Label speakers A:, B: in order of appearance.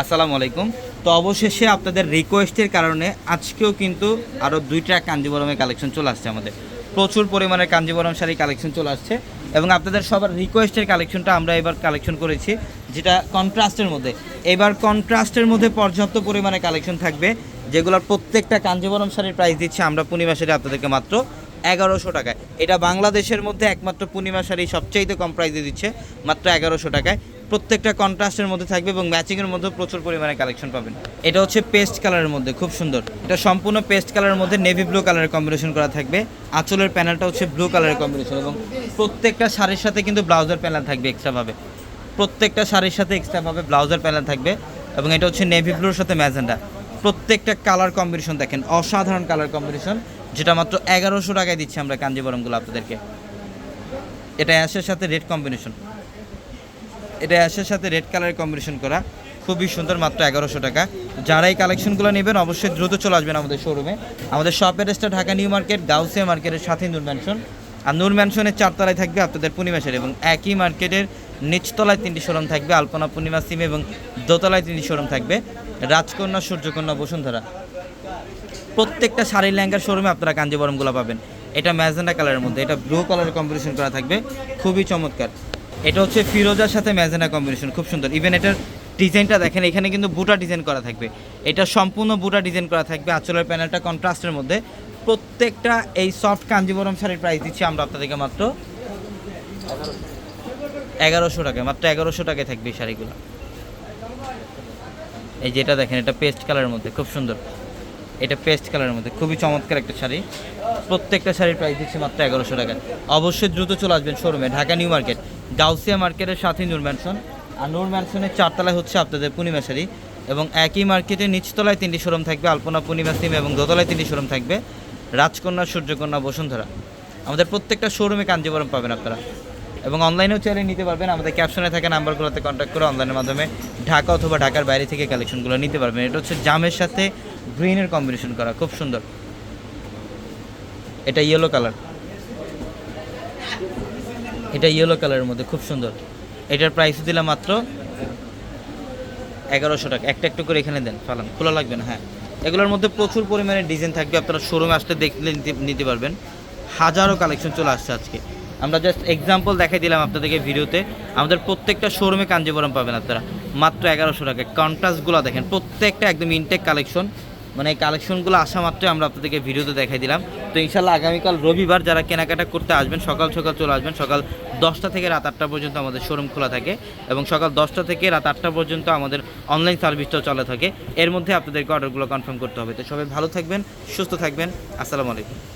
A: আসসালামু আলাইকুম। তো অবশেষে আপনাদের রিকোয়েস্টের কারণে আজকেও কিন্তু আরও দুইটা কাঞ্জিবরমের কালেকশন চলে আসছে আমাদের। প্রচুর পরিমাণে কাঞ্জিবরম শাড়ি কালেকশন চলে আসছে এবং আপনাদের সবার রিকোয়েস্টের কালেকশনটা আমরা এবার কালেকশন করেছি, যেটা কন্ট্রাস্টের মধ্যে। এবার কন্ট্রাস্টের মধ্যে পর্যাপ্ত পরিমাণে কালেকশন থাকবে, যেগুলোর প্রত্যেকটা কাঞ্জিবরম শাড়ির প্রাইস দিচ্ছি আমরা পূর্ণিমা শাড়ি আপনাদেরকে মাত্র এগারোশো টাকায়। এটা বাংলাদেশের মধ্যে একমাত্র পূর্ণিমা শাড়ি সবচাইতে কম প্রাইসে দিচ্ছে, মাত্র এগারোশো টাকায়। প্রত্যেকটা কন্ট্রাস্টের মধ্যে থাকবে এবং ম্যাচিংয়ের মধ্যে প্রচুর পরিমাণে কালেকশন পাবেন। এটা হচ্ছে পেস্ট কালারের মধ্যে, খুব সুন্দর। এটা সম্পূর্ণ পেস্ট কালারের মধ্যে নেভি ব্লু কালারের কম্বিনেশন করা থাকবে। আঁচলের প্যানেলটা হচ্ছে ব্লু কালারের কম্বিনেশন এবং প্রত্যেকটা শাড়ির সাথে কিন্তু ব্লাউজের প্যানেল থাকবে এক্সট্রাভাবে প্রত্যেকটা শাড়ির সাথে এক্সট্রাভাবে ব্লাউজের প্যানেল থাকবে এবং এটা হচ্ছে নেভি ব্লুর সাথে ম্যাজেন্ডা প্রত্যেকটা কালার কম্বিনেশন দেখেন, অসাধারণ কালার কম্বিনেশন, যেটা মাত্র এগারোশো টাকায় দিচ্ছি আমরা কাঞ্জিবরমগুলো আপনাদেরকে। এটা অ্যাশের সাথে রেড কম্বিনেশন। এটা অ্যাশের সাথে রেড কালারের কম্বিনেশন করা। খুবই সুন্দর, মাত্র এগারোশো টাকা। যারা এই কালেকশনগুলো নেবেন, অবশ্যই দ্রুত চলে আসবেন আমাদের শোরুমে আমাদের শপ অ্যাড্রেসটা ঢাকা নিউ মার্কেট, গাউসিয়া মার্কেটের সাথে নূর ম্যানশন আর নূর ম্যানশনের চারতলায় থাকবে আপনাদের পূর্ণিমাসের এবং একই মার্কেটের নিচতলায় তিনটি শোরুম থাকবে, আলপনা পূর্ণিমা সিম এবং দোতলায় তিনটি শোরুম থাকবে। রাজকন্যা, সূর্যকন্যা, বসুন্ধরা। প্রত্যেকটা শাড়ি ল্যাঙ্গার শোরুমে আপনারা কাঞ্জিবরমগুলো পাবেন। এটা ম্যাজেন্ডা কালারের মধ্যে, এটা ব্লু কালারের কম্বিনেশন করা থাকবে। খুবই চমৎকার। এটা হচ্ছে ফিরোজার সাথে ম্যাজেন্ডা কম্বিনেশন, খুব সুন্দর। ইভেন এটার ডিজাইনটা দেখেন, এখানে কিন্তু বুটা ডিজাইন করা থাকবে। এটা সম্পূর্ণ বুটা ডিজাইন করা থাকবে, আঁচলের প্যানেলটা কন্ট্রাস্টের মধ্যে। প্রত্যেকটা এই সফট কাঞ্জিবরম শাড়ির প্রাইস দিচ্ছি আমরা আপনাদেরকে মাত্র এগারোশো টাকায় মাত্র এগারোশো টাকায় থাকবে এই শাড়িগুলো। এই যেটা দেখেন, এটা পেস্ট কালারের মধ্যে, খুব সুন্দর। এটা পেস্ট কালারের মধ্যে, খুবই চমৎকার একটা শাড়ি। প্রত্যেকটা শাড়ির প্রাইস দিচ্ছি মাত্র এগারোশো টাকা অবশ্যই দ্রুত চলে আসবেন শোরুমে ঢাকা নিউ মার্কেট। গাউসিয়া মার্কেটের সাথে নূর ম্যানশন আর নূর ম্যানশনের চারতলায় হচ্ছে আপনাদের পূর্ণিমা শাড়ি এবং একই মার্কেটে নিচতলায় তিনটি শোরুম থাকবে, আলপনা পূর্ণিমা সিম এবং দোতলায় তিনটি শোরুম থাকবে, রাজকন্যা, সূর্যকন্যা, বসুন্ধরা। আমাদের প্রত্যেকটা শোরুমে কাঞ্জিবরম পাবেন আপনারা। এবং অনলাইনেও চাইলে নিতে পারবেন, আমাদের ক্যাপশনে থাকা নাম্বারগুলোতে কন্ট্যাক্ট করে অনলাইনের মাধ্যমে ঢাকা অথবা ঢাকার বাইরে থেকে কালেকশনগুলো নিতে পারবেন। এটা হচ্ছে জামের সাথে গ্রিনের কম্বিনেশন করা, খুব সুন্দর। এটা ইয়েলো কালার এটা ইয়েলো কালারের মধ্যে, খুব সুন্দর। এটার প্রাইস দিলাম মাত্র এগারোশো টাকা। একটা একটু করে এখানে দেন, ফালান। খোলা লাগবে না হ্যাঁ। এগুলোর মধ্যে প্রচুর পরিমাণে ডিজাইন থাকবে, আপনারা শোরুমে আসতে দেখলে নিতে- পারবেন। হাজারো কালেকশন চলে আসছে আজকে। আমরা জাস্ট এক্সাম্পল দেখাই দিলাম আপনাদেরকে ভিডিওতে। আমাদের প্রত্যেকটা শোরুমে কাঞ্জিবরম পাবেন আপনারা। মাত্র এগারোশো টাকা কন্ট্রাস্টগুলো দেখেন, প্রত্যেকটা একদম ইনটেক কালেকশন মানে কালেকশনগুলো আসা মাত্রই আমরা আপনাদেরকে ভিডিওতে দেখাই দিলাম। তো ইনশাল্লাহ আগামীকাল রবিবার যারা কেনাকাটা করতে আসবেন, সকাল সকাল চলে আসবেন, সকাল দশটা থেকে রাত আটটা পর্যন্ত আমাদের শোরুম খোলা থাকে এবং সকাল দশটা থেকে রাত আটটা পর্যন্ত আমাদের অনলাইন সার্ভিসটাও চলে থাকে। এর মধ্যে আপনাদেরকে অর্ডারগুলো কনফার্ম করতে হবে। তো সবাই ভালো থাকবেন, সুস্থ থাকবেন। আসসালামু আলাইকুম।